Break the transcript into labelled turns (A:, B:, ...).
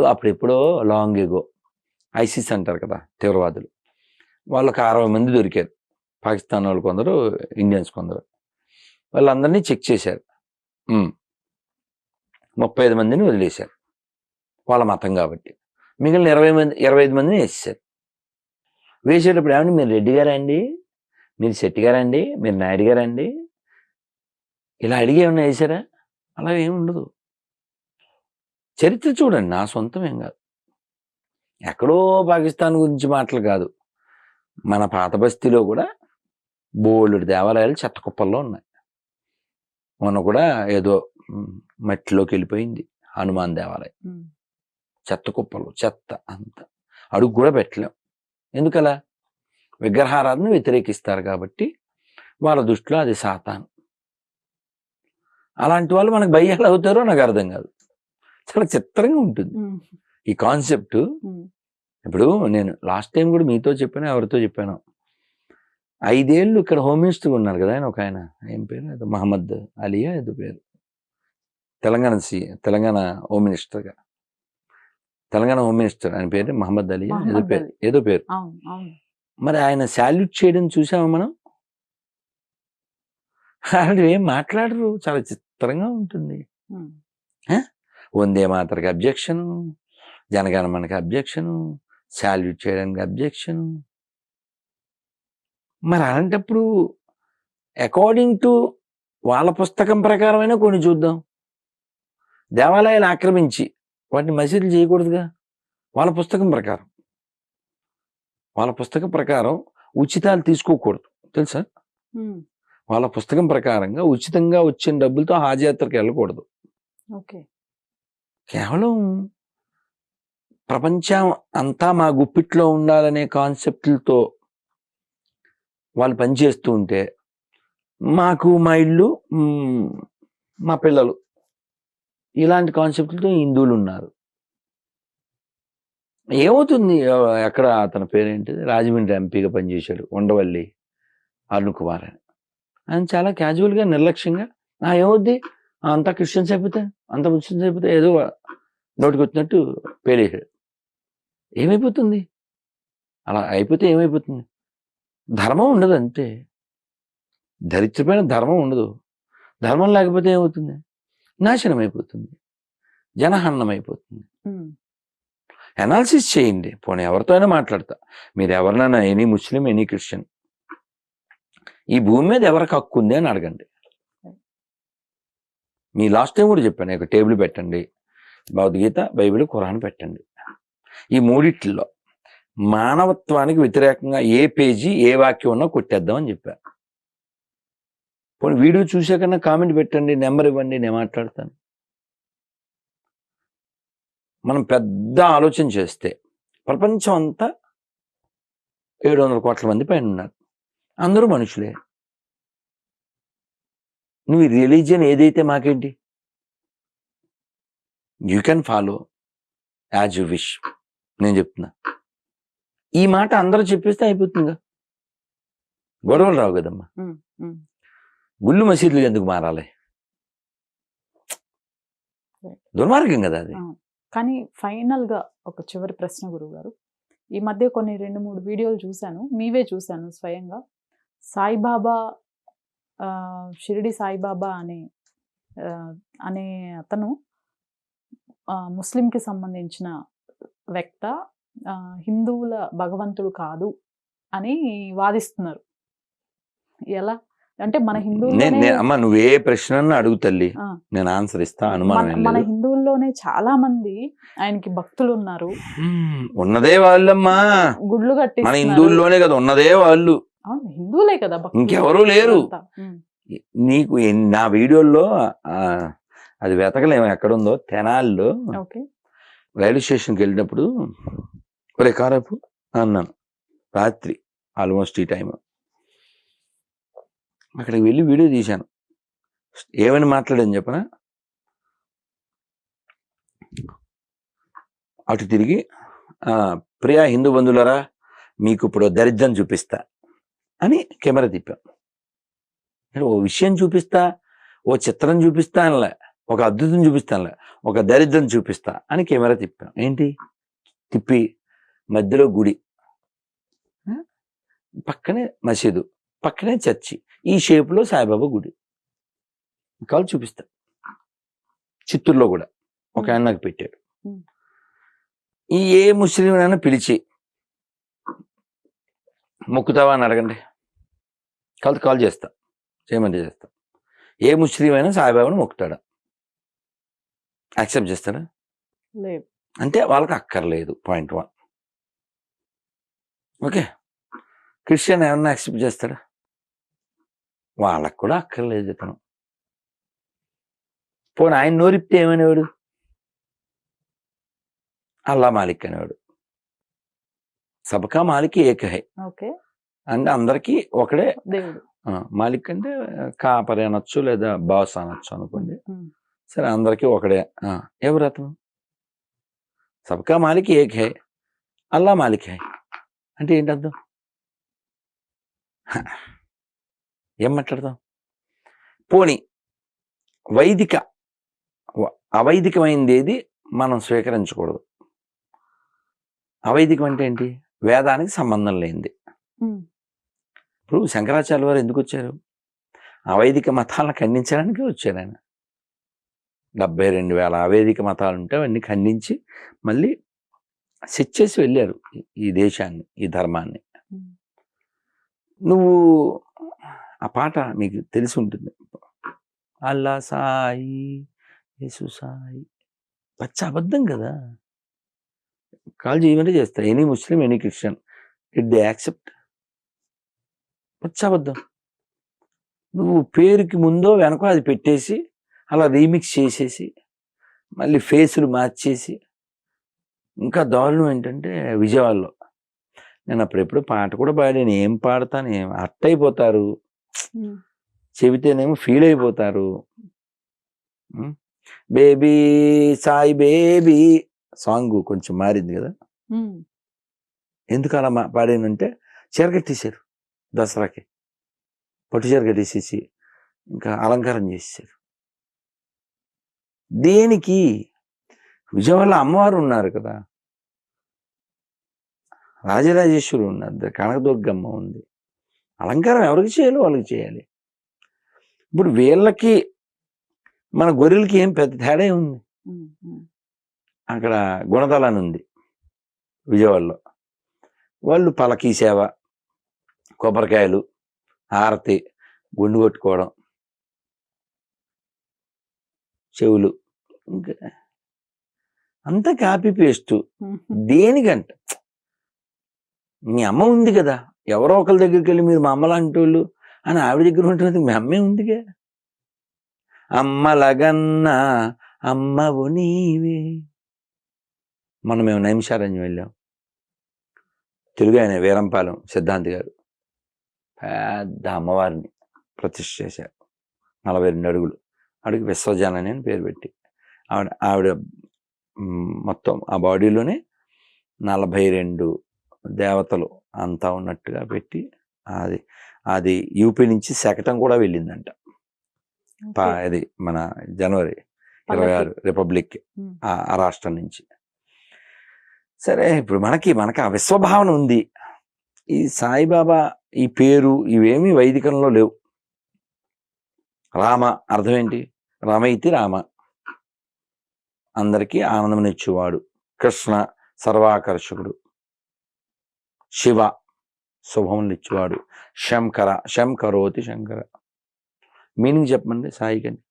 A: ఇప్పుడు అప్పుడెప్పుడో long ago ISIS అంటారు కదా తీవ్రవాదులు. వాళ్ళకి అరవై మంది దొరికారు. పాకిస్తాన్ వాళ్ళు కొందరు ఇండియన్స్ కొందరు. వాళ్ళందరినీ చెక్ చేశారు. ముప్పై ఐదు మందిని వదిలేశారు. వాళ్ళ మతం కాబట్టి. మిగిలిన ఇరవై మంది ఇరవై ఐదు మందిని వేసేసారు వేసేటప్పుడు ఏమండి? మీరు రెడ్డి గారా అండి? మీరు శెట్టి గారా అండి? మీరు నాయుడు గారా అండి? ఇలా అడిగి ఏమన్నా వేసారా? అలా ఏమి ఉండదు. చరిత్ర చూడండి. నా సొంతం ఏం కాదు. ఎక్కడో పాకిస్తాన్ గురించి మాటలు కాదు. మన పాత బస్తీలో కూడా బోల్డ్ దేవాలయాలు చెత్త కుప్పల్లో ఉన్నాయి. మొన్న కూడా ఏదో మట్టిలోకి వెళ్ళిపోయింది హనుమాన్ దేవాలయం.
B: ఉమ్.
A: చెత్త కుప్పలు చెత్త అంత. అడుగు కూడా పెట్టలేం. ఎందుకలా? విగ్రహారాధన వ్యతిరేకిస్తారు కాబట్టి వాళ్ళ దృష్టిలో అది సాతాను. అలాంటి వాళ్ళు మనకు భయ్యాలు అవుతారో నాకు అర్థం కాదు. చాలా చిత్రంగా ఉంటుంది. ఈ కాన్సెప్ట్. ఇప్పుడు నేను లాస్ట్ టైం కూడా మీతో చెప్పాను ఎవరితో చెప్పాను. ఐదేళ్ళు ఇక్కడ హోమ్ మినిస్టర్ ఉన్నారు కదా ఆయన ఒక ఆయన. ఏం పేరు? ఏదో మహమ్మద్ అలియా ఏదో పేరు. తెలంగాణ సి తెలంగాణ హోమ్ మినిస్టర్గా. Telangana home minister. ఆయన పేరు మహమ్మద్ అలియా ఏదో పేరు. ఏదో పేరు. మరి ఆయన శాల్యూట్ చేయడం చూసామా మనం? ఆయన ఏం మాట్లాడరు? చాలా చిత్రంగా ఉంటుంది. వందే మాతరికి అబ్జెక్షన్ జనగణమనకి అబ్జెక్షన్ శాల్యూట్ చేయడానికి అబ్జెక్షన్. మరి అలాంటప్పుడు అకార్డింగ్ టు వాళ్ళ పుస్తకం ప్రకారమైనా కొన్ని చూద్దాం. దేవాలయాలు ఆక్రమించి వాటిని మసీదులు చేయకూడదుగా? వాళ్ళ పుస్తకం ప్రకారం. వాళ్ళ పుస్తకం ప్రకారం ఉచితాలు తీసుకోకూడదు. తెలుసా. వాళ్ళ పుస్తకం ప్రకారంగా ఉచితంగా వచ్చిన డబ్బులతో హాజయాత్రకు వెళ్ళకూడదు.
B: ఓకే.
A: కేవలం ప్రపంచం అంతా మా గుప్పిట్లో ఉండాలనే కాన్సెప్ట్లతో వాళ్ళు పనిచేస్తూ ఉంటే మాకు మా ఇల్లు మా పిల్లలు ఇలాంటి కాన్సెప్ట్లతో హిందువులు ఉన్నారు. ఏమవుతుంది? ఎక్కడ అతని పేరేంటిది? రాజమండ్రి ఎంపీగా పనిచేశాడు ఉండవల్లి అరుణ్ కుమార్ అని. ఆయన చాలా క్యాజువల్గా నిర్లక్ష్యంగా ఏమవుద్ది? అంతా క్రిస్టియన్స్ అయిపోతే అంత ముస్లిమ్స్ అయిపోతే ఏదో నోటికి వచ్చినట్టు పేలేశాడు ఏమైపోతుంది? అలా అయిపోతే ఏమైపోతుంది? ధర్మం ఉండదు అంతే. దరిద్రమైన ధర్మం ఉండదు. ధర్మం లేకపోతే ఏమవుతుంది? నాశనం అయిపోతుంది. జనహరణం అయిపోతుంది. అనాలిసిస్ చేయండి. పోనీ ఎవరితో అయినా మాట్లాడతా. మీరు ఎవరినైనా ఎనీ ముస్లిం ఎనీ క్రిస్టియన్. ఈ భూమి మీద ఎవరికి హక్కు ఉంది అని అడగండి. మీ లాస్ట్ టైం కూడా చెప్పాను ఒక టేబుల్ పెట్టండి భగవద్గీత బైబిల్ ఖురాన్ పెట్టండి. ఈ మూడిట్లో మానవత్వానికి వ్యతిరేకంగా ఏ పేజీ ఏ వాక్యం ఉన్నా కొట్టేద్దామని చెప్పాను పోనీ వీడియో చూసాకన్నా కామెంట్ పెట్టండి నెంబర్ ఇవ్వండి నేను మాట్లాడతాను. మనం పెద్ద ఆలోచన చేస్తే ప్రపంచం అంతా ఏడు వందల కోట్ల మంది పైన ఉన్నారు. అందరూ మనుషులే. నువ్వు రిలీజియన్ ఏదైతే మాకేంటి? You can follow as you wish నేను చెప్తున్నా. ఈ మాట అందరూ చెప్పేస్తే అయిపోతుందిగా. గొడవలు రావు కదమ్మా. గుళ్ళు మసీదులు ఎందుకు మారాలి? దుర్మార్గం కదా అది.
B: కానీ ఫైనల్గా ఒక చివరి ప్రశ్న గురువు గారు ఈ మధ్య కొన్ని రెండు మూడు వీడియోలు చూశాను. మీవే చూశాను స్వయంగా. సాయిబాబా షిరిడి సాయిబాబా అనే అనే అతను ముస్లింకి సంబంధించిన వ్యక్త హిందువుల భగవంతుడు కాదు అని వాదిస్తున్నారు. ఎలా? అంటే మన
A: నేను- అమ్మా నువ్వే ప్రశ్న అడుగు తల్లి. నేను ఆన్సర్ ఇస్తా అనుమానం
B: మన మన హిందువుల్లోనే చాలా మంది ఆయనకి భక్తులు ఉన్నారు.
A: ఉన్నదే వాళ్ళమ్మా.
B: గుడ్లు
A: మన
B: కట్టి
A: హిందువుల్లోనే కదా ఉన్నదే వాళ్ళు.
B: హిందువులే కదా.
A: ఇంకెవరూ లేరు. నీకు నా వీడియోల్లో అది వెతకలేము ఎక్కడుందో తెనాల్లో రైల్వే స్టేషన్కి వెళ్ళినప్పుడు ఒరే కారపు అన్నాను. రాత్రి ఆల్మోస్ట్ ఈ టైం అక్కడికి వెళ్ళి వీడియో తీశాను. ఏమని మాట్లాడని చెప్పనా? అటు తిరిగి ప్రియా హిందూ బంధువులరా మీకు ఇప్పుడు దరిద్రం చూపిస్తా. అని కెమెరా తిప్పాం. ఓ విషయం చూపిస్తా ఓ చిత్రం చూపిస్తా అనలే ఒక అద్భుతం చూపిస్తానులే ఒక దరిద్రం చూపిస్తా అని కెమెరా తిప్పాం. ఏంటి? తిప్పి మధ్యలో గుడి? పక్కనే మసీదు పక్కనే చర్చి ఈ షేప్లో సాయిబాబా గుడి. కాలు చూపిస్తా. చిత్తూరులో కూడా. ఒక ఆయన నాకు పెట్టాడు. ఈ ఏ ముస్లిం అయినా పిలిచి మొక్కుతావా అని అడగండి. కాల్ కాల్ చేస్తా. చేయమంటే చేస్తా ఏ ముస్లిం అయినా సాయిబాబాను మొక్కుతాడా? యాక్సెప్ట్ చేస్తాడా
B: లేదు.
A: అంటే వాళ్ళకి అక్కర్లేదు పాయింట్ వన్. ఓకే. క్రిస్టియన్ ఏమన్నా యాక్సెప్ట్ చేస్తాడా? వాళ్ళకు కూడా అక్కర్లేదు ఇతను పోనీ ఆయన నోరిప్తే ఏమనేవాడు? అల్లా మాలిక్ అనేవాడు. సబకా మాలిక్ ఏకహై.
B: ఓకే.
A: అంటే అందరికీ ఒకడే
B: దేవుడు.
A: మాలిక్ అంటే కాపరి అనొచ్చు లేదా బాస్ అనొచ్చు అనుకోండి. సరే అందరికీ ఒకడే ఎవరు అతను? సబ్కా మాలిక్ ఏక్ హై అల్లా మాలిక్ హై. అంటే ఏంటి అర్థం? ఏం మాట్లాడదాం పోని వైదిక అవైదికమైనది ఏది మనం స్వీకరించకూడదు. అవైదికం అంటే ఏంటి? వేదానికి సంబంధం లేనిది. ఇప్పుడు శంకరాచార్య వారు ఎందుకు వచ్చారు అవైదిక మతాలను ఖండించడానికి వచ్చారు ఆయన. డెబ్బై రెండు వేల అవేదిక మతాలు ఉంటే అవన్నీ ఖండించి మళ్ళీ సెట్ చేసి వెళ్ళారు ఈ- దేశాన్ని ఈ ధర్మాన్ని. నువ్వు ఆ పాట మీకు తెలిసి ఉంటుంది. అల్లా సాయి యేసు సాయి. పచ్చ అబద్ధం కదా! కాల్ చేయమంటే చేస్తా. Any Muslim any Christian. It they accept పచ్చ అబద్ధం నువ్వు పేరుకి ముందో వెనకో అది పెట్టేసి అలా రీమిక్స్ చేసేసి మళ్ళీ ఫేసులు మార్చేసి ఇంకా దారుణం ఏంటంటే విజయవాడలో. నేను అప్పుడెప్పుడు పాట కూడా పాడాను ఏం పాడతాను? ఏం అట్ట అయిపోతారు. చెబితేనేమో ఫీల్ అయిపోతారు. బేబీ సాయి బేబీ సాంగ్ కొంచెం మారింది కదా. ఎందుకు అలా మా- పాడానంటే చీర కట్టేశారు దసరాకి. పట్టు చీర కట్టేసేసి ఇంకా అలంకారం చేసేసారు దేనికి? విజయవాడలో అమ్మవారు ఉన్నారు కదా. రాజరాజేశ్వరి ఉన్నారు. కనకదుర్గమ్మ ఉంది. అలంకారం ఎవరికి చేయాలో వాళ్ళకి చేయాలి. ఇప్పుడు వీళ్ళకి మన గొర్రెలకి ఏం పెద్ద తేడా ఉంది అక్కడ గుణదలని ఉంది విజయవాడలో. వాళ్ళు పలకీ సేవ కొబ్బరికాయలు హారతి గుండు కొట్టుకోవడం. చెవులు ఇంకా అంతా కాపీ పేస్ట్. దేనికంట? మీ అమ్మ ఉంది కదా ఎవరో ఒకరి దగ్గరికి వెళ్ళి మీరు మా అమ్మ లాంటి వాళ్ళు అని ఆవిడ దగ్గర ఉంటున్నది మీ అమ్మే ఉందిగా. అమ్మలగన్నా అమ్మవు నీవే. మనం మేము నైమిషారణ్యం వెళ్ళాం. తెలుగు ఆయన వీరంపాలెం సిద్ధాంతి గారు. పెద్ద అమ్మవారిని ప్రతిష్ఠ చేశారు. నలభై రెండు అడుగులు. అడుగు విశ్వజానని అని పేరు పెట్టి. ఆవిడ ఆవిడ మొత్తం ఆ బాడీలోనే నలభై రెండు దేవతలు అంతా ఉన్నట్టుగా పెట్టి అది అది యూపీ నుంచి శకటం కూడా వెళ్ళిందంట. ఇది మన జనవరి ఇరవై ఆరు రిపబ్లిక్ ఆ రాష్ట్రం నుంచి. సరే ఇప్పుడు మనకి మనకి ఆ విశ్వభావన ఉంది. ఈ సాయిబాబా ఈ పేరు ఇవేమీ వైదికంలో లేవు. రామ అర్థం ఏంటి రమైతి రామ. అందరికీ ఆనందమునిచ్చేవాడు కృష్ణ సర్వాకర్షకుడు. శివ శుభమునిచ్చేవాడు శంకర శంకరోతి శంకర. మీనింగ్ చెప్పండి సాయికండి